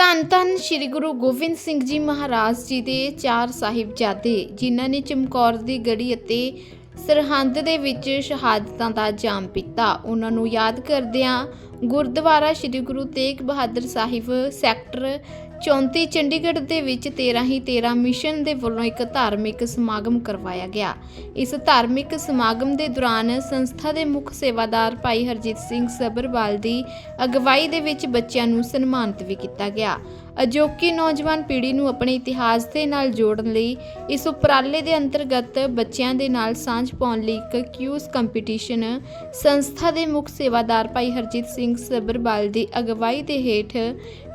ਧੰਨ ਧੰਨ ਸ੍ਰੀ ਗੁਰੂ ਗੋਬਿੰਦ ਸਿੰਘ ਜੀ ਮਹਾਰਾਜ ਜੀ ਦੇ ਚਾਰ ਸਾਹਿਬਜ਼ਾਦੇ ਜਿਨ੍ਹਾਂ ਨੇ ਚਮਕੌਰ ਦੀ ਗੜੀ ਅਤੇ ਸਰਹੰਦ ਦੇ ਵਿੱਚ ਸ਼ਹਾਦਤਾਂ ਦਾ ਜਾਮ ਪੀਤਾ। ਉਹਨਾਂ ਨੂੰ ਯਾਦ ਕਰਦਿਆਂ ਗੁਰਦੁਆਰਾ ਸ੍ਰੀ ਗੁਰੂ ਤੇਗ ਬਹਾਦਰ ਸਾਹਿਬ ਸੈਕਟਰ 34 ਚੰਡੀਗੜ੍ਹ ਦੇ ਵਿੱਚ 13 ਹੀ 13 ਮਿਸ਼ਨ ਦੇ ਵੱਲੋਂ ਇੱਕ ਧਾਰਮਿਕ ਸਮਾਗਮ ਕਰਵਾਇਆ ਗਿਆ। ਇਸ ਧਾਰਮਿਕ ਸਮਾਗਮ ਦੇ ਦੌਰਾਨ ਸੰਸਥਾ ਦੇ ਮੁੱਖ ਸੇਵਾਦਾਰ ਭਾਈ ਹਰਜੀਤ ਸਿੰਘ ਸਬਰਵਾਲ ਦੀ ਅਗਵਾਈ ਦੇ ਵਿੱਚ ਬੱਚਿਆਂ ਨੂੰ ਸਨਮਾਨਿਤ ਵੀ ਕੀਤਾ ਗਿਆ। ਅਜੋਕੀ ਨੌਜਵਾਨ ਪੀੜ੍ਹੀ ਨੂੰ ਆਪਣੇ ਇਤਿਹਾਸ ਦੇ ਨਾਲ ਜੋੜਨ ਲਈ, ਇਸ ਉਪਰਾਲੇ ਦੇ ਅੰਤਰਗਤ ਬੱਚਿਆਂ ਦੇ ਨਾਲ ਸਾਂਝ ਪਾਉਣ ਲਈ ਇੱਕ ਕਿਊਜ਼ ਕੰਪੀਟੀਸ਼ਨ ਸੰਸਥਾ ਦੇ ਮੁੱਖ ਸੇਵਾਦਾਰ ਭਾਈ ਹਰਜੀਤ ਸਿੰਘ ਸਬਰਵਾਲ ਦੀ ਅਗਵਾਈ ਦੇ ਹੇਠ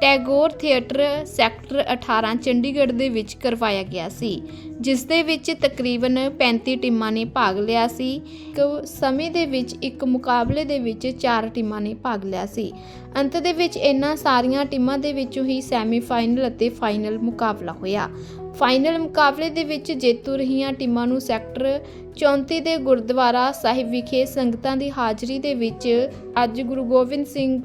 ਟੈਗੋਰ ਥੀਏਟਰ ਸੈਕਟਰ 18 ਚੰਡੀਗੜ੍ਹ ਦੇ ਵਿੱਚ ਕਰਵਾਇਆ ਗਿਆ ਸੀ, ਜਿਸ ਦੇ ਵਿੱਚ ਤਕਰੀਬਨ 35 ਟੀਮਾਂ ਨੇ ਭਾਗ ਲਿਆ ਸੀ। ਇੱਕ ਸਮੇਂ ਦੇ ਵਿੱਚ ਇੱਕ ਮੁਕਾਬਲੇ ਦੇ ਵਿੱਚ ਚਾਰ ਟੀਮਾਂ ਨੇ ਭਾਗ ਲਿਆ ਸੀ। ਅੰਤ ਦੇ ਵਿੱਚ ਇਹਨਾਂ ਸਾਰੀਆਂ ਟੀਮਾਂ ਦੇ ਵਿੱਚੋਂ ਹੀ ਸੈਮੀਫਾਈਨਲ ਅਤੇ ਫਾਈਨਲ ਮੁਕਾਬਲਾ ਹੋਇਆ। ਫਾਈਨਲ ਮੁਕਾਬਲੇ ਦੇ ਵਿੱਚ ਜੇਤੂ ਰਹੀਆਂ ਟੀਮਾਂ ਨੂੰ ਸੈਕਟਰ 34 ਦੇ ਗੁਰਦੁਆਰਾ ਸਾਹਿਬ ਵਿਖੇ ਸੰਗਤਾਂ ਦੀ ਹਾਜ਼ਰੀ ਦੇ ਵਿੱਚ ਅੱਜ ਗੁਰੂ Gobind Singh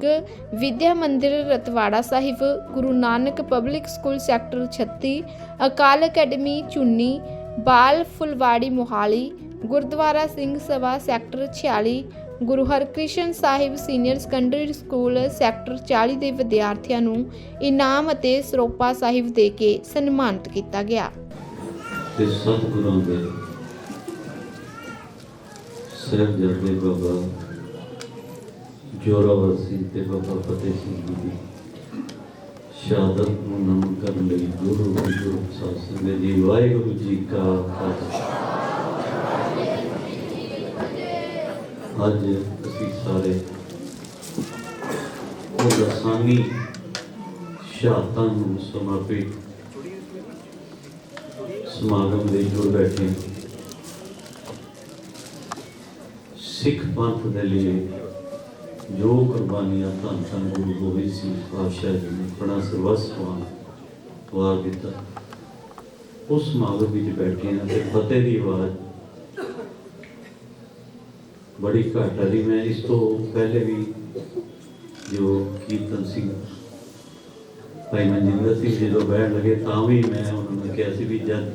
Vidya Mandir Ratwara Sahib, Guru Nanak public school sector 36 Akal academy Chunni, Bal Phulwari Mohali, Gurdwara Singh Sabha sector 46 Guru Harkrishan Sahib senior secondary school sector 40 ਦੇ ਵਿਦਿਆਰਥੀਆਂ ਨੂੰ ਇਨਾਮ ਅਤੇ ਸਰੋਪਾ ਸਾਹਿਬ ਦੇ ਕੇ ਸਨਮਾਨਿਤ ਕੀਤਾ ਗਿਆ। ਤੇ ਸਤਿਗੁਰਾਂ ਦੇ ਸਿਰ ਜਰਦੇ ਬਾਬਾ ਜੋਰਾਵਰ ਸਿੰਘ ਤੇ ਬਾਬਾ ਫਤਿਹ ਸਿੰਘ ਜੀ ਦੀ ਸ਼ਹਾਦਤ ਨੂੰ ਨਮਨ ਕਰਨ ਲਈ ਗੁਰੂ ਗੁਰੂ ਸਾਹਿਬ ਸਿੰਘ ਜੀ ਵਾਹਿਗੁਰੂ ਜੀ ਕਾ ਖਾਲਸਾ। ਅੱਜ ਅਸੀਂ ਸਾਰੇ ਉਹ ਦਸਾਂਗੀ ਸ਼ਹਾਦਤਾਂ ਨੂੰ ਸਮਰਪਿਤ ਸਮਾਗਮ ਦੇ ਜੁੜ ਬੈਠੇ ਹਾਂ। ਸਿੱਖ ਪੰਥ ਦੇ ਲਈ ਜੋ ਕੁਰਬਾਨੀਆਂ ਧੰਨ ਧੰਨ ਗੁਰੂ ਗੋਬਿੰਦ ਸਿੰਘ ਪਾਤਸ਼ਾਹ ਜੀ ਨੇ ਆਪਣਾ ਸਰਵਸਵਾਨ ਵਾਰ ਦਿੱਤਾ, ਉਸ ਸਮਾਗਮ ਵਿੱਚ ਬੈਠੇ ਹਾਂ ਤੇ ਫਤਿਹ ਦੀ ਆਵਾਜ਼ ਬੜੀ ਘੱਟ ਆ ਰਹੀ ਮੈਂ ਇਸ ਤੋਂ ਪਹਿਲੇ ਵੀ ਜੋ ਕੀਰਤਨ ਸਿੰਘ ਭਾਈ ਮਨਜਿੰਦਰ ਸਿੰਘ ਜਦੋਂ ਬੈਠ ਲਗੇ, ਤਾਂ ਵੀ ਮੈਂ ਉਹਨਾਂ ਨੂੰ ਕਿਹਾ ਸੀ ਵੀ ਜਦ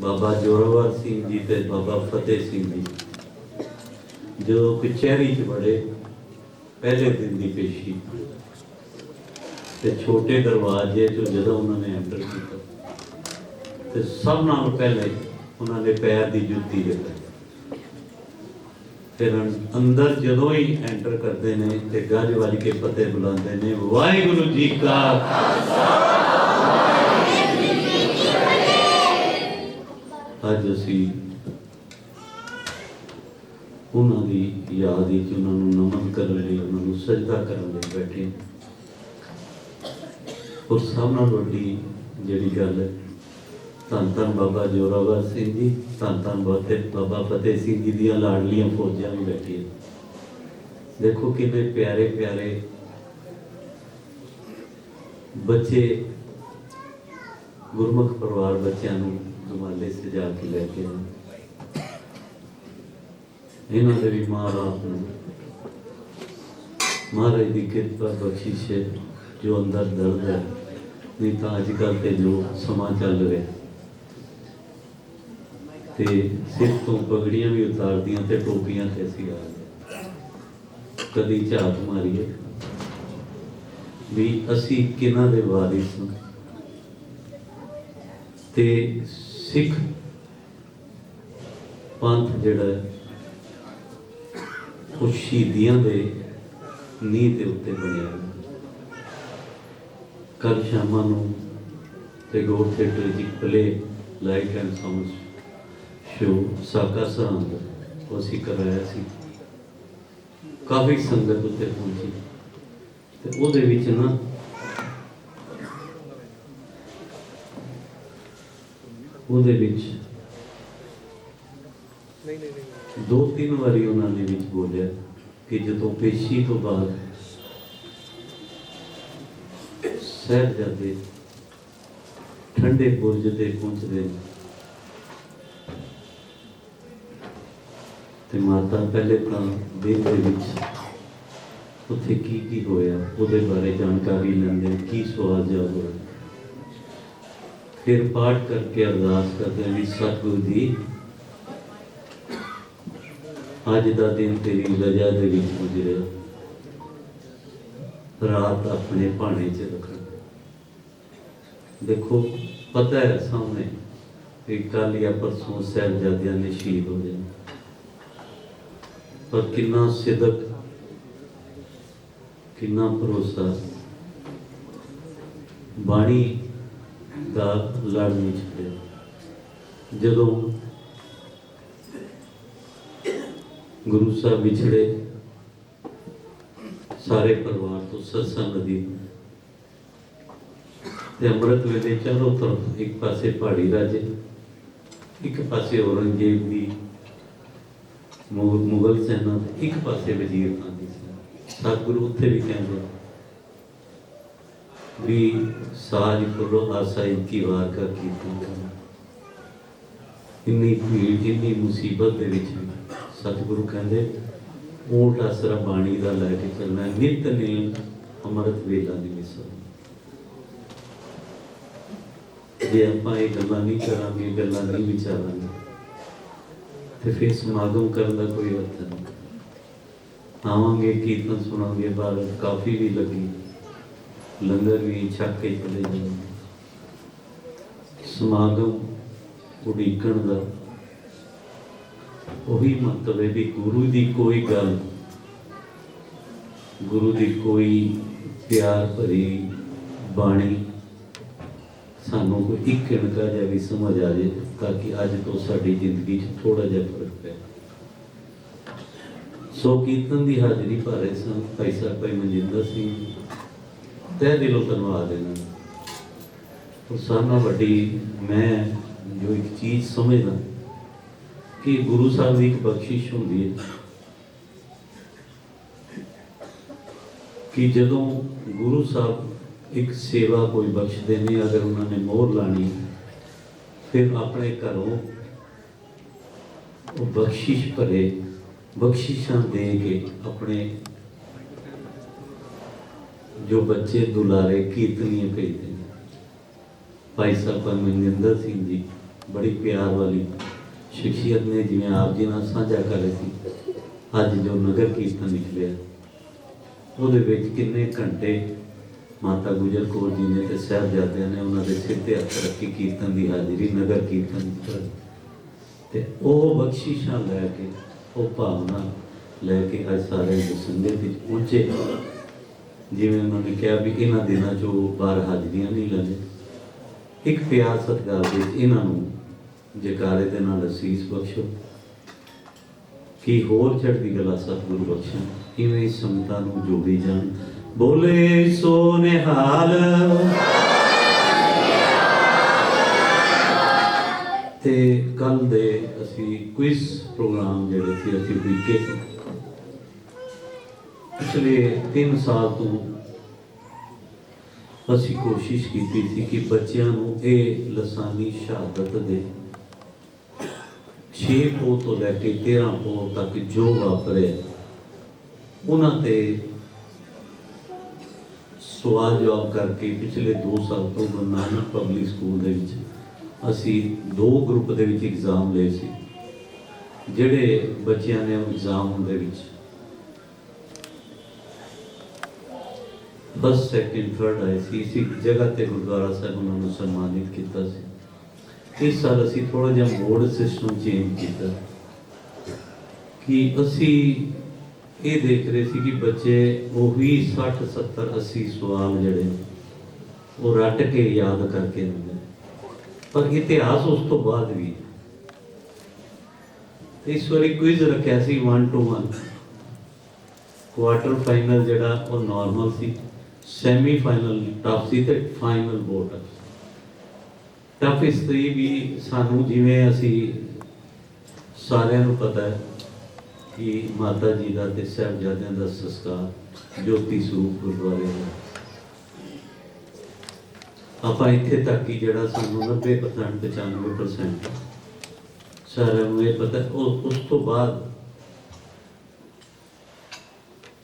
ਬਾਬਾ ਜੋਰਾਵਰ ਸਿੰਘ ਜੀ ਤੇ ਬਾਬਾ ਫਤਿਹ ਸਿੰਘ ਜੀ ਜਦੋਂ ਕਚਹਿਰੀ 'ਚ ਬੜੇ ਪਹਿਲੇ ਦਿਨ ਦੀ ਪੇਸ਼ੀ ਤੇ ਛੋਟੇ ਦਰਵਾਜ਼ੇ 'ਚੋਂ ਜਦੋਂ ਉਹਨਾਂ ਨੇ ਐਂਟਰ ਕੀਤਾ, ਤੇ ਸਭ ਨਾਲੋਂ ਪਹਿਲੇ ਉਹਨਾਂ ਦੇ ਪੈਰ ਦੀ ਜੁੱਤੀ ਰੱਖੀ ਫਿਰ ਅੰਦਰ ਜਦੋਂ ਹੀ ਐਂਟਰ ਕਰਦੇ ਨੇ ਤੇ ਗੱਜ ਵੱਜ ਕੇ ਫਤਿਹ ਬੁਲਾਉਂਦੇ ਨੇ, ਵਾਹਿਗੁਰੂ ਜੀ ਕਾ ਅੱਜ ਅਸੀਂ ਉਹਨਾਂ ਦੀ ਯਾਦ ਵਿੱਚ ਉਹਨਾਂ ਨੂੰ ਨਮਨ ਕਰਨ ਲਈ, ਉਹਨਾਂ ਨੂੰ ਸਜਦਾ ਕਰਨ ਲਈ ਬੈਠੇ ਹਾਂ। ਔਰ ਸਭ ਨਾਲ ਵੱਡੀ ਜਿਹੜੀ ਗੱਲ ਹੈ ਧੰਨ ਧੰਨ ਬਾਬਾ ਜੋਰਾਵਰ ਸਿੰਘ ਜੀ, ਧੰਨ ਧੰਨ ਬਾਬੇ, ਬਾਬਾ ਫਤਿਹ ਸਿੰਘ ਜੀ ਦੀਆਂ ਲਾਡਲੀਆਂ ਫੌਜਾਂ ਵੀ ਬੈਠੀਆਂ। ਦੇਖੋ ਕਿੰਨੇ ਪਿਆਰੇ ਪਿਆਰੇ ਬੱਚੇ, ਗੁਰਮੁਖ ਪਰਿਵਾਰ ਬੱਚਿਆਂ ਨੂੰ ਦੁਮਾਲੇ ਸਜਾ ਕੇ ਲੈ ਕੇ ਆਏ। ਇਹਨਾਂ ਦੇ ਵੀ ਮਹਾਰਾਜ ਨੂੰ ਮਹਾਰਾਜ ਦੀ ਕਿਰਪਾ, ਬਖਸ਼ਿਸ਼ ਹੈ, ਜੋ ਅੰਦਰ ਦਰਦ ਹੈ, ਨਹੀਂ ਤਾਂ ਅੱਜ ਕੱਲ੍ਹ ਤੇ ਜੋ ਸਮਾਂ ਚੱਲ ਰਿਹਾ। ਤੇ ਸਿਰ ਤੋਂ ਪਗੜੀਆਂ ਵੀ ਉਤਾਰਦੀਆਂ ਤੇ ਟੋਪੀਆਂ ਤੇ ਅਸੀਂ ਆ ਗਏ। ਕਦੀ ਝਾਤ ਮਾਰੀਏ। ਵੀ ਅਸੀਂ ਕਿਹਨਾਂ ਦੇ ਵਾਰਿਸ ਹਾਂ? ਤੇ ਸਿੱਖ ਪੰਥ ਜਿਹੜਾ ਹੈ, ਉਹ ਸ਼ਹੀਦੀਆਂ ਦੇ ਨੀਂਹ ਦੇ ਉੱਤੇ ਬਣਿਆ ਕੱਲ ਸ਼ਾਮਾਂ ਨੂੰ ਤੇ theatre the play light and sound show Saka Sirhind ਅਸੀਂ ਕਰਾਇਆ ਸੀ। ਕਾਫੀ ਸੰਗਤ ਉੱਤੇ ਪਹੁੰਚੀ। ਤੇ ਉਹਦੇ ਵਿੱਚ ਨਾ ਉਹਦੇ ਵਿੱਚ ਦੋ ਤਿੰਨ ਵਾਰੀ ਉਹਨਾਂ ਨੇ ਵਿੱਚ ਬੋਲਿਆ ਕਿ ਜਦੋਂ ਪੇਸ਼ੀ ਤੋਂ ਬਾਅਦ ਸਾਹਿਬਜ਼ਾਦੇ ਠੰਡੇ ਬੁਰਜ ਤੇ ਪਹੁੰਚਦੇ ਨੇ ਤੇ ਮਾਤਾ ਪਹਿਲੇ ਤਾਂ ਦਿਨ ਦੇ ਵਿੱਚ ਉੱਥੇ ਕੀ ਕੀ ਹੋਇਆ, ਉਹਦੇ ਬਾਰੇ ਜਾਣਕਾਰੀ ਲੈਂਦੇ ਕੀ ਸਵਾਲ ਜਵਾਬ ਫਿਰ ਪਾਠ ਕਰਕੇ ਅਰਦਾਸ ਕਰਦੇ ਵੀ ਸਤਿਗੁਰੂ ਦੀ ਅੱਜ ਦਾ ਦਿਨ ਤੇਰੀ ਰਜਾ ਦੇ ਵਿੱਚ ਗੁਜ਼ਰਿਆ। ਰਾਤ ਆਪਣੇ ਭਾਣੇ 'ਚ ਰੱਖਣ। ਦੇਖੋ, ਪਤਾ ਹੈ ਸਾਹਮਣੇ ਕਿ ਕੱਲ੍ਹ ਜਾਂ ਪਰਸੋਂ ਸਾਹਿਬਜ਼ਾਦਿਆਂ ਨੇ ਸ਼ਹੀਦ ਹੋ ਜਾਣਾ। ਪਰ ਕਿੰਨਾ ਸਿਦਕ, ਕਿੰਨਾ ਭਰੋਸਾ, ਬਾਣੀ ਦਾ ਲੜ ਨਹੀਂ ਛੱਡਿਆ। ਜਦੋਂ ਗੁਰੂ ਸਾਹਿਬ ਵਿਛੜੇ, ਸਾਰੇ ਪਰਿਵਾਰ ਤੋਂ ਸਰਸਾ ਨਦੀ ਤੇ ਅੰਮ੍ਰਿਤ ਵੇਲੇ ਚਾਰੋਂ ਤਰਫ, ਇੱਕ ਪਾਸੇ ਪਹਾੜੀ ਰਾਜੇ, ਇੱਕ ਪਾਸੇ ਔਰੰਗਜ਼ੇਬ ਦੀ ਮੁਗਲ ਸੈਨਾ ਤੇ ਇੱਕ ਪਾਸੇ ਵਜ਼ੀਰ ਖਾਨ ਦੀ ਸੈਨਾ। ਸਤਿਗੁਰੂ ਉੱਥੇ ਵੀ ਕਹਿੰਦਾ ਵੀ ਸਾਜ ਕੋਲੋਂ ਆਸਾਈ ਕੀ ਵਾਰ ਕਰ ਕੀਤੀ ਇੰਨੀ ਭੀੜ ਇੰਨੀ ਮੁਸੀਬਤ ਦੇ ਵਿੱਚ ਸਤਿਗੁਰੂ ਕਹਿੰਦੇ, ਊਂਟ ਆਸਰਾ ਬਾਣੀ ਦਾ ਲੈ ਕੇ ਚੱਲਣਾ ਨਿਤ ਨੇਮ ਅੰਮ੍ਰਿਤ ਵੇਲਾ ਦੀ ਮਿਸਾਲ। ਜੇ ਆਪਾਂ ਇਹ ਗੱਲਾਂ ਨਹੀਂ ਕਰਾਂਗੇ, ਗੱਲਾਂ ਨਹੀਂ ਵਿਚਾਰਾਂਗੇ ਤੇ ਫਿਰ ਸਮਾਗਮ ਕਰਨ ਦਾ ਕੋਈ ਅਰਥ ਨਹੀਂ। ਆਵਾਂਗੇ, ਕੀਰਤਨ ਸੁਣਾਂਗੇ ਬਾਅਦ ਕਾਫੀ ਵੀ ਲੱਗੀ। ਲੰਗਰ ਵੀ ਛੱਕ ਕੇ ਚਲੇ ਜਾਵਾਂਗੇ ਸਮਾਗਮ ਉਡੀਕਣ ਦਾ ਉਹੀ ਮਤਲਬ ਹੈ ਵੀ ਗੁਰੂ ਦੀ ਕੋਈ ਗੱਲ, ਗੁਰੂ ਦੀ ਕੋਈ ਪਿਆਰ ਭਰੀ ਬਾਣੀ ਸਾਨੂੰ ਕੋਈ ਇੱਕ ਕਿਣਕਾ ਜਿਹਾ ਵੀ ਸਮਝ ਆ ਜਾਏ ਤਾਂ ਕਿ ਅੱਜ ਤੋਂ ਸਾਡੀ ਜ਼ਿੰਦਗੀ 'ਚ ਥੋੜਾ ਜਿਹਾ ਫ਼ਰਕ ਪੈ ਸੋ ਕੀਰਤਨ ਦੀ ਹਾਜ਼ਰੀ ਭਰ ਰਹੇ ਸਨ ਭਾਈ ਸਾਹਿਬ, ਭਾਈ ਮਨਜਿੰਦਰ ਸਿੰਘ, ਤਹਿ ਦਿਲੋਂ ਧੰਨਵਾਦ ਇਹਨਾਂ ਦਾ। ਉਹ ਵੱਡੀ ਮੈਂ ਜੋ ਇੱਕ ਚੀਜ਼ ਸਮਝਦਾ ਕਿ ਗੁਰੂ ਸਾਹਿਬ ਦੀ ਇੱਕ ਬਖਸ਼ਿਸ਼ ਹੁੰਦੀ ਹੈ ਕਿ ਜਦੋਂ ਗੁਰੂ ਸਾਹਿਬ ਇੱਕ ਸੇਵਾ ਕੋਈ ਬਖਸ਼ਦੇ ਨੇ, ਅਗਰ ਉਹਨਾਂ ਨੇ ਮੋਹਰ ਲਾਣੀ ਫਿਰ ਆਪਣੇ ਘਰੋਂ ਉਹ ਬਖਸ਼ਿਸ਼ ਭਰੇ, ਬਖਸ਼ਿਸ਼ਾਂ ਦੇ ਕੇ ਆਪਣੇ ਜੋ ਬੱਚੇ ਦੁਲਾਰੇ ਕੀਰਤਨੀਏ ਭੇਜਦੇ ਨੇ। ਭਾਈ ਸਾਹਿਬ ਮਨਿੰਦਰ ਸਿੰਘ ਜੀ, ਬੜੀ ਪਿਆਰ ਵਾਲੀ ਸ਼ਖਸੀਅਤ ਨੇ, ਜਿਵੇਂ ਆਪ ਜੀ ਨਾਲ ਸਾਂਝਾ ਕਰੇ ਸੀ। ਅੱਜ ਜੋ ਨਗਰ ਕੀਰਤਨ ਨਿਕਲਿਆ, ਉਹਦੇ ਵਿੱਚ ਕਿੰਨੇ ਘੰਟੇ ਮਾਤਾ ਗੁਜਰ ਕੌਰ ਜੀ ਨੇ ਤੇ ਸਾਹਿਬਜ਼ਾਦਿਆਂ ਨੇ ਉਹਨਾਂ ਦੇ ਸਿਰ ਤੇ ਹੱਥ ਰੱਖੀ ਕੀਰਤਨ ਦੀ ਹਾਜ਼ਰੀ, ਨਗਰ ਕੀਰਤਨ ਕਰ ਤੇ ਉਹ ਬਖਸ਼ਿਸ਼ਾਂ ਲੈ ਕੇ, ਉਹ ਭਾਵਨਾ ਲੈ ਕੇ ਅੱਜ ਸਾਰੇ ਸੰਗਤ ਵਿੱਚ ਪਹੁੰਚੇ। ਜਿਵੇਂ ਉਹਨਾਂ ਨੇ ਕਿਹਾ ਵੀ ਇਹਨਾਂ ਦਿਨਾਂ 'ਚ ਉਹ ਬਾਹਰ ਹਾਜ਼ਰੀਆਂ ਨਹੀਂ ਲੈਂਦੇ। ਇੱਕ ਪਿਆਰ ਸਤਿਕਾਰ ਦੇ ਵਿੱਚ ਇਹਨਾਂ ਨੂੰ ਜਕਾਰੇ ਦੇ ਨਾਲ ਅਸੀਸ ਬਖਸ਼ੋ। ਕਿ ਹੋਰ ਚੜ੍ਹਦੀ ਕਲਾ ਸਤਿਗੁਰੂ ਬਖਸ਼ਣ? ਇਵੇਂ ਹੀ ਸੰਗਤਾਂ ਨੂੰ ਜੋੜੀ ਜਾਣ? ਬੋਲੇ ਸੋ ਨਿਹਾਲ ਤੇ ਕੱਲ ਦੇ ਅਸੀਂ ਕੁਇਜ਼ ਪ੍ਰੋਗਰਾਮ ਜਿਹੜੇ ਸੀ, ਅਸੀਂ ਉਡੀਕੇ ਪਿਛਲੇ 3 ਸਾਲ ਤੋਂ ਅਸੀਂ ਕੋਸ਼ਿਸ਼ ਕੀਤੀ ਸੀ ਕਿ ਬੱਚਿਆਂ ਨੂੰ ਇਹ ਲਸਾਨੀ ਸ਼ਹਾਦਤ ਦੇ 6 ਪੋ ਤੋਂ ਲੈ ਕੇ 13 ਪੋ ਤੱਕ ਜੋ ਵਾਪਰਿਆ, ਉਹਨਾਂ ਤੇ ਸਵਾਲ ਜਵਾਬ ਕਰਕੇ ਪਿਛਲੇ 2 ਸਾਲ ਤੋਂ ਗੁਰੂ ਨਾਨਕ ਪਬਲਿਕ ਸਕੂਲ ਦੇ ਵਿੱਚ ਅਸੀਂ ਦੋ ਗਰੁੱਪ ਦੇ ਵਿੱਚ ਐਗਜ਼ਾਮ ਲਏ ਸੀ। ਜਿਹੜੇ ਬੱਚਿਆਂ ਨੇ ਉਹ ਐਗਜ਼ਾਮ ਦੇ ਵਿੱਚ ਫਸਟ ਸੈਕਿੰਡ ਥਰਡ ਆਏ ਸੀ। ਇਸੇ ਜਗ੍ਹਾ ਤੇ ਗੁਰਦੁਆਰਾ ਸਾਹਿਬ ਉਹਨਾਂ ਨੂੰ ਸਨਮਾਨਿਤ ਕੀਤਾ ਸੀ। ਇਸ ਸਾਲ ਅਸੀਂ ਥੋੜਾ ਜਿਹਾ ਬੋਰਡ ਸਿਸਟਮ ਚੇਂਜ ਕੀਤਾ। ਕਿ ਅਸੀਂ ਇਹ ਦੇਖ ਰਹੇ ਸੀ ਕਿ ਬੱਚੇ ਉਹੀ 60 70 80 ਸਵਾਲ ਜਿਹੜੇ ਉਹ ਰੱਟ ਕੇ ਯਾਦ ਕਰਕੇ ਹੁੰਦੇ ਪਰ ਇਤਿਹਾਸ ਉਸ ਤੋਂ ਬਾਅਦ ਵੀ ਇਸ ਵਾਰੀ ਕੁਇਜ਼ ਰੱਖਿਆ ਸੀ 1 ਟੂ 1 ਕੁਆਟਰ ਫਾਈਨਲ ਜਿਹੜਾ ਉਹ ਨਾਰਮਲ ਸੀ ਸੈਮੀ ਫਾਈਨਲ ਟਫ ਸੀ ਤੇ ਫਾਈਨਲ ਬਹੁਤ ਟਫ ਇਸ ਲਈ ਵੀ ਸਾਨੂੰ ਜਿਵੇਂ ਅਸੀਂ ਸਾਰਿਆਂ ਨੂੰ ਪਤਾ ਹੈ ਕਿ ਮਾਤਾ ਜੀ ਦਾ ਤੇ ਸਾਹਿਬਜ਼ਾਦਿਆਂ ਦਾ ਸੰਸਕਾਰ, ਜੋਤੀ ਸਰੂਪ ਗੁਰਦੁਆਰੇ ਦਾ। ਆਪਾਂ ਇੱਥੇ ਤੱਕ ਹੀ ਜਿਹੜਾ ਸਾਨੂੰ 90% 95% ਸਾਰਿਆਂ ਨੂੰ ਇਹ ਪਤਾ ਉਸ ਤੋਂ ਬਾਅਦ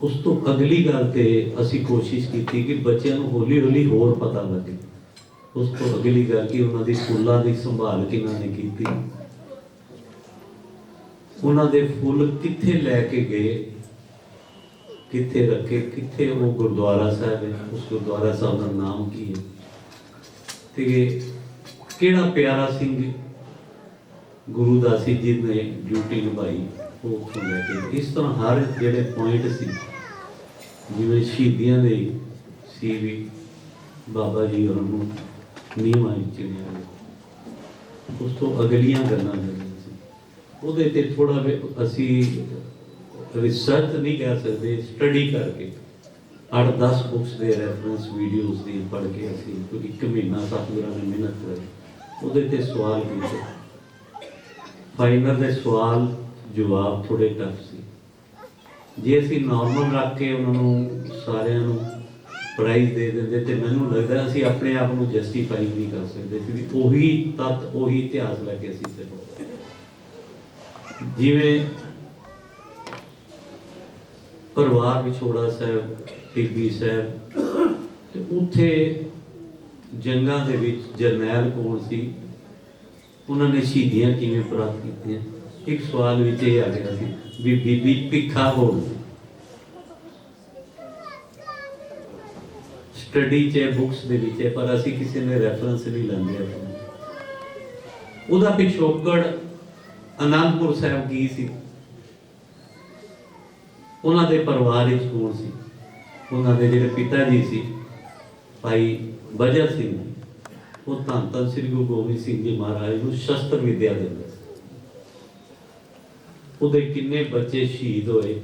ਉਸ ਤੋਂ ਅਗਲੀ ਗੱਲ ਤੇ ਅਸੀਂ ਕੋਸ਼ਿਸ਼ ਕੀਤੀ ਕਿ ਬੱਚਿਆਂ ਨੂੰ ਹੌਲੀ ਹੌਲੀ ਹੋਰ ਪਤਾ ਲੱਗੇ। ਉਸ ਤੋਂ ਅਗਲੀ ਗੱਲ ਕਿ ਉਹਨਾਂ ਦੀ ਸਕੂਲਾਂ ਦੀ ਸੰਭਾਲ ਕਿਹਨਾਂ ਨੇ ਕੀਤੀ ਉਹਨਾਂ ਦੇ ਫੁੱਲ ਕਿੱਥੇ ਲੈ ਕੇ ਗਏ? ਕਿੱਥੇ ਰੱਖੇ? ਕਿੱਥੇ ਉਹ ਗੁਰਦੁਆਰਾ ਸਾਹਿਬ ਹੈ? ਉਸ ਗੁਰਦੁਆਰਾ ਸਾਹਿਬ ਦਾ ਨਾਮ ਕੀ ਹੈ? ਤੇ ਕਿਹੜਾ ਪਿਆਰਾ ਸਿੰਘ ਗੁਰੂ ਦਾਸੀ ਜੀ ਨੇ ਡਿਊਟੀ ਨਿਭਾਈ, ਉਹ ਉੱਥੋਂ ਲੈ ਕੇ ਇਸ ਤਰ੍ਹਾਂ ਹਰ ਜਿਹੜੇ ਪੁਆਇੰਟ ਸੀ, ਜਿਵੇਂ ਸ਼ਹੀਦੀਆਂ ਦੇ ਸੀ ਵੀ ਬਾਬਾ ਜੀ ਉਹਨਾਂ ਨੂੰ ਨਿਯਮਾਂ ਵਿੱਚ ਲਿਆ ਉਸ ਤੋਂ ਅਗਲੀਆਂ ਗੱਲਾਂ ਨੇ ਉਹਦੇ ਤੇ ਥੋੜਾ ਅਸੀਂ ਰਿਸਰਚ ਨਹੀਂ ਕਰ ਸਕਦੇ ਸਟੱਡੀ ਕਰਕੇ। 8-10 ਬੁక్స్ ਦੇ ਰੈਫਰੈਂਸ ਵੀਡੀਓਜ਼ ਦੀ ਪੜ੍ਹ ਕੇ ਅਸੀਂ ਕੋਈ ਇੱਕ ਮਹੀਨਾ ਸਾਥੀਆਂ ਨੇ ਮਿਹਨਤ ਕਰੀ। ਉਹਦੇ ਤੇ ਸਵਾਲ ਕੀਤੇ। ਫਾਈਨਲ ਦੇ ਸਵਾਲ, ਜਵਾਬ ਥੋੜੇ ਟਫ ਸੀ। ਜੇ ਅਸੀਂ ਨਾਰਮਲ ਰੱਖ ਕੇ ਉਹਨਾਂ ਨੂੰ ਸਾਰਿਆਂ ਨੂੰ ਪ੍ਰਾਈਜ਼ ਦੇ ਦਿੰਦੇ ਤੇ ਮੈਨੂੰ ਲੱਗਦਾ ਅਸੀਂ ਆਪਣੇ ਆਪ ਨੂੰ ਜਸਟੀਫਾਈ ਨਹੀਂ ਕਰ ਸਕਦੇ ਸੀ ਉਹੀ ਤੱਤ, ਉਹੀ ਇਤਿਹਾਸ ਲੈ ਕੇ ਅਸੀਂ ਚੱਲੋ। ਜਿਵੇਂ ਪਰਿਵਾਰ ਵਿਛੋੜਾ ਸਾਹਿਬ ਟਿੱਬੀ ਸਾਹਿਬ ਤੇ ਉੱਥੇ ਜੰਗਾਂ ਦੇ ਵਿੱਚ ਜਰਨੈਲ ਕੌਣ ਸੀ? ਉਹਨਾਂ ਨੇ ਸ਼ਹੀਦੀਆਂ ਕਿਵੇਂ ਪ੍ਰਾਪਤ ਕੀਤੀਆਂ? ਇੱਕ ਸਵਾਲ ਵਿੱਚ ਇਹ ਆ ਗਿਆ ਸੀ ਵੀ ਬੀਬੀ ਭਿੱਖਾ ਹੋ ਸੀ? ਸਟੱਡੀ ਚ ਬੁక్స్ ਦੇ ਵਿੱਚ ਹੈ, ਪਰ ਅਸੀਂ ਕਿਸੇ ਨੇ ਰੈਫਰੈਂਸ ਨਹੀਂ ਲੈਂਦੇ ਉਹਦਾ ਪਿਛੋਕੜ ਅਨੰਦਪੁਰ ਸਾਹਿਬ ਕੀ ਸੀ? ਉਹਨਾਂ ਦੇ ਪਰਿਵਾਰ ਵਿੱਚ ਕੌਣ ਸੀ। ਉਹਨਾਂ ਦੇ ਜਿਹੜੇ ਪਿਤਾ ਜੀ ਸੀ, ਭਾਈ ਬਜਰ ਸਿੰਘ, ਉਹ ਧੰਨ ਧੰਨ ਸ੍ਰੀ ਗੁਰੂ ਗੋਬਿੰਦ ਸਿੰਘ ਜੀ ਮਹਾਰਾਜ ਨੂੰ ਸ਼ਸਤਰ ਵਿਦਿਆ ਦਿੰਦੇ ਉਹਦੇ ਕਿੰਨੇ ਬੱਚੇ ਸ਼ਹੀਦ ਹੋਏ?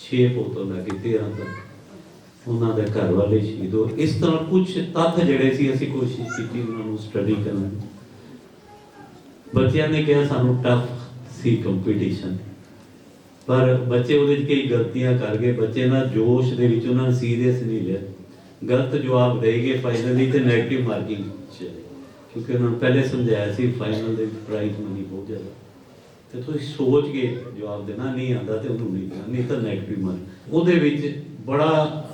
6 ਪੁੱਤਰ ਲੈ ਕੇ 13 ਤੱਕ ਉਹਨਾਂ ਦੇ ਘਰ ਵਾਲੇ ਸ਼ਹੀਦ ਹੋਏ। ਇਸ ਤਰ੍ਹਾਂ ਕੁਝ ਤੱਥ ਜਿਹੜੇ ਸੀ, ਅਸੀਂ ਕੋਸ਼ਿਸ਼ ਕੀਤੀ ਉਹਨਾਂ ਨੂੰ ਸਟੱਡੀ ਕਰਨ ਬੱਚਿਆਂ ਨੇ ਕਿਹਾ, ਸਾਨੂੰ ਟਫ ਸੀ ਕੰਪੀਟੀਸ਼ਨ ਪਰ ਬੱਚੇ ਉਹਦੇ 'ਚ ਕਈ ਗਲਤੀਆਂ ਕਰ ਗਏ। ਬੱਚੇ ਨਾਲ ਜੋਸ਼ ਦੇ ਵਿੱਚ ਉਹਨਾਂ ਨੇ ਸੀਰੀਅਸ ਨਹੀਂ ਲਿਆ। ਗਲਤ ਜਵਾਬ ਦੇ ਗਏ ਫਾਈਨਲੀ ਤੇ 네ਗੇਟਿਵ ਮਾਰਕਿੰਗ ਚ ਕਿਉਂਕਿ ਉਹਨਾਂ ਨੂੰ ਪਹਿਲੇ ਸਮਝਾਇਆ ਸੀ ਫਾਈਨਲ ਦੇ ਪ੍ਰਾਈਜ਼ ਮਨੀ ਬਹੁਤ ਜ਼ਿਆਦਾ। ਤੇ ਤੁਸੀਂ ਸੋਚ ਕੇ ਜਵਾਬ ਦੇਣਾ, ਨਹੀਂ ਆਂਦਾ ਤੇ ਉਹਨੂੰ ਨਹੀਂ ਦੇਣਾ, ਨਹੀਂ ਤਾਂ 네ਗੇਟਿਵ ਮਾਰਕ ਉਹਦੇ ਵਿੱਚ ਬੜਾ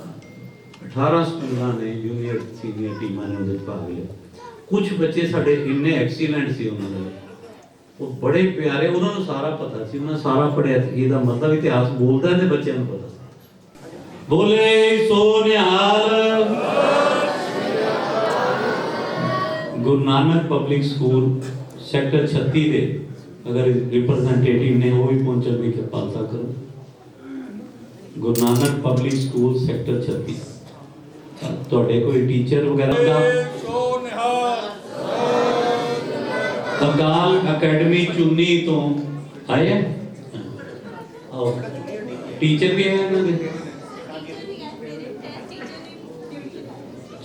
18 ਸਕੂਲਾਂ ਨੇ ਜੂਨੀਅਰ ਸੀਨੀਅਰ ਟੀਮਾਂ ਨੇ ਉਹਦੇ 'ਚ ਭਾਗ ਲਿਆ। ਕੁਝ ਬੱਚੇ ਸਾਡੇ ਇੰਨੇ ਐਕਸੀਲੈਂਟ ਸੀ ਉਹਨਾਂ ਦੇ। ਉਹ ਬੜੇ ਪਿਆਰੇ ਉਹਨਾਂ ਨੂੰ ਸਾਰਾ ਪਤਾ ਸੀ, ਉਹਨਾਂ ਸਾਰਾ ਪੜਿਆ ਸੀ, ਇਹਦਾ ਮਤਲਬ ਇਤਿਹਾਸ ਬੋਲਦਾ ਤੇ ਬੱਚਿਆਂ ਨੂੰ ਪਤਾ ਸੀ। ਬੋਲੇ ਸੋ ਨਿਹਾਲ Guru Nanak public school sector 36 ਦੇ, ਅਗਰ ਰਿਪਰੈਜ਼ੈਂਟੇਟਿਵ ਨੇ ਉਹ ਵੀ ਪਹੁੰਚਣ ਦੀ ਕਿਰਪਾਲਤਾ ਕਰੋ। Guru Nanak public school sector 36 ਤੁਹਾਡੇ ਕੋਈ ਟੀਚਰ ਵਗੈਰਾ ਦਾ? ਅਕਾਲ ਅਕੈਡਮੀ ਚੁੰਨੀ ਤੋਂ ਆਏ ਹੈ ਆਓ ਟੀਚਰ ਵੀ ਆਏ ਇਹਨਾਂ ਦੇ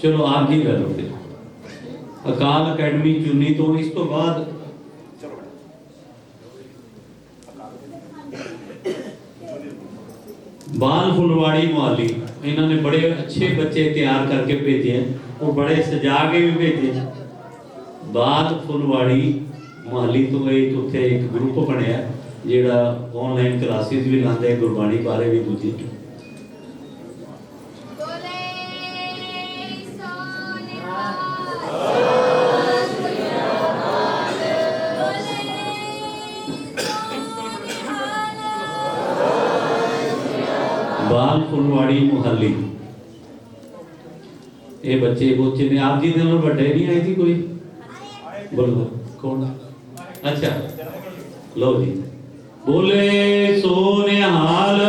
ਚਲੋ ਆਪ ਹੀ ਕਰ ਲਓ ਫਿਰ ਅਕਾਲ ਅਕੈਡਮੀ ਚੁੰਨੀ ਤੋਂ ਇਸ ਤੋਂ ਬਾਅਦ ਬਾਲ ਫੁਲਵਾੜੀ ਮੁਹਾਲੀ ਇਹਨਾਂ ਨੇ ਬੜੇ ਅੱਛੇ ਬੱਚੇ ਤਿਆਰ ਕਰਕੇ ਭੇਜੇ ਹੈ। ਉਹ ਬੜੇ ਸਜਾ ਕੇ ਵੀ ਭੇਜੇ ਬਾਲ ਫੁਲਵਾੜੀ ਮੁਹਾਲੀ ਤੋਂ ਇਹ ਉੱਥੇ ਇੱਕ ਗਰੁੱਪ ਬਣਿਆ ਜਿਹੜਾ ਆਨਲਾਈਨ ਕਲਾਸਿਸ ਵੀ ਲਾਉਂਦੇ ਹੈ, ਗੁਰਬਾਣੀ ਬਾਰੇ ਵੀ ਦੂਜੀ। ਬੋਲੇ ਸੋਨਿਹਾਲ ਬਾਲ ਫੁਲਵਾੜੀ ਮੁਹੱਲੀ। ਇਹ ਬੱਚੇ ਬੋਚੇ ਨੇ ਆਪ ਜੀ ਦੇ ਨਾਲ ਵੱਡੇ ਨਹੀਂ ਆਏ ਸੀ ਕੋਈ? ਬੋਲੋ। ਕੌਣ ਅੱਛਾ। ਲਓ ਜੀ। ਬੋਲੇ ਸੋ ਨਿਹਾਲ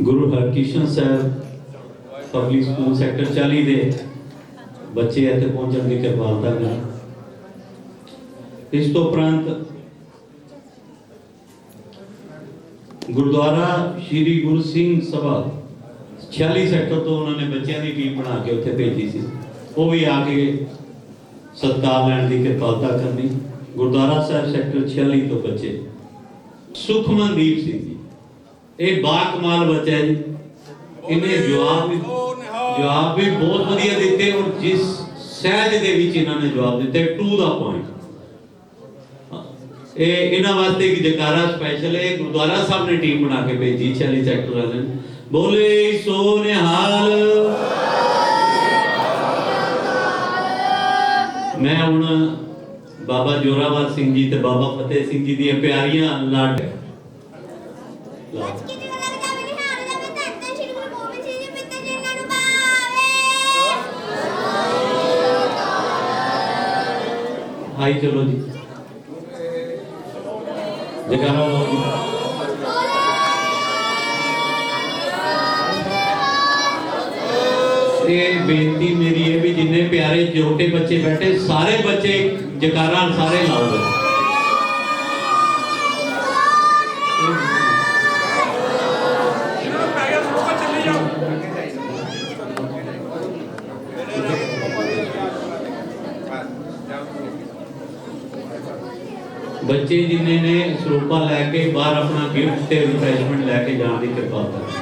Guru Harkrishan Sahib public school sector 40 ਦੇ ਬੱਚੇ ਇੱਥੇ ਪਹੁੰਚਣ ਦੀ ਕਿਰਪਾਲਤਾ ਕਰੋ ਇਸ ਤੋਂ ਉਪਰੰਤ ਗੁਰਦੁਆਰਾ ਸ੍ਰੀ ਗੁਰੂ ਸਿੰਘ ਸਭਾ 46 ਸੈਕਟਰ ਤੋਂ ਉਹਨਾਂ ਨੇ ਬੱਚਿਆਂ ਦੀ ਟੀਮ ਬਣਾ ਕੇ ਉੱਥੇ ਭੇਜੀ ਸੀ। ਉਹ ਵੀ ਆ ਕੇ ਸਤਿਕਾਰ ਲੈਣ ਦੀ ਕਿਰਪਾਲਤਾ ਕਰਨੀ। ਗੁਰਦੁਆਰਾ ਸਾਹਿਬ ਸੈਕਟਰ 46 ਤੋਂ ਬੱਚੇ। ਸੁਖਮਨਦੀਪ ਸਿੰਘ ਜੀ। ਇਹ ਬਾ ਕਮਾਲ ਬੱਚਾ ਜੀ। ਇਹਨੇ ਜਵਾਬ ਵੀ ਜਵਾਬ ਵੀ ਬਹੁਤ ਵਧੀਆ ਦਿੱਤੇ ਔਰ ਜਿਸ ਸਹਿਜ ਦੇ ਵਿੱਚ ਇਹਨਾਂ ਨੇ ਜਵਾਬ ਦਿੱਤੇ ਟੂ ਦਾ ਪੁਆਇੰਟ ਇਹ ਇਹਨਾਂ ਵਾਸਤੇ ਇੱਕ ਜਕਾਰਾ ਸਪੈਸ਼ਲ ਹੈ। ਗੁਰਦੁਆਰਾ ਸਾਹਿਬ ਨੇ ਟੀਮ ਬਣਾ ਕੇ ਭੇਜੀ 46 ਸੈਕਟਰ ਵਾਲਿਆਂ ਨੇ। ਬੋਲੇ ਸੋ ਨਿਹਾਲ ਮੈਂ ਹੁਣ ਬਾਬਾ ਜੋਰਾਵਰ ਸਿੰਘ ਜੀ ਤੇ ਬਾਬਾ ਫਤਿਹ ਸਿੰਘ ਜੀ ਦੀਆਂ ਪਿਆਰੀਆਂ ਲਾਡ ਲਾਡ ਅੱਜ ਕੀ ਦਿਨ ਲੱਗਦਾ ਵੀ ਇਹ ਬੇਨਤੀ ਮੇਰੀ ਹੈ ਵੀ ਜਿੰਨੇ ਪਿਆਰੇ ਛੋਟੇ ਬੱਚੇ ਬੈਠੇ ਸਾਰੇ ਬੱਚੇ ਜਕਾਰਾ ਸਾਰੇ ਲਾਓ ਬੱਚੇ ਜਿੰਨੇ ਨੇ ਸਰੂਪਾ ਲੈ ਕੇ ਬਾਹਰ ਆਪਣਾ ਗਿਫਟ ਤੇ ਰਿਫਰੈਸ਼ਮੈਂਟ ਲੈ ਕੇ ਜਾਣ ਦੀ ਕਿਰਪਾਲਤਾ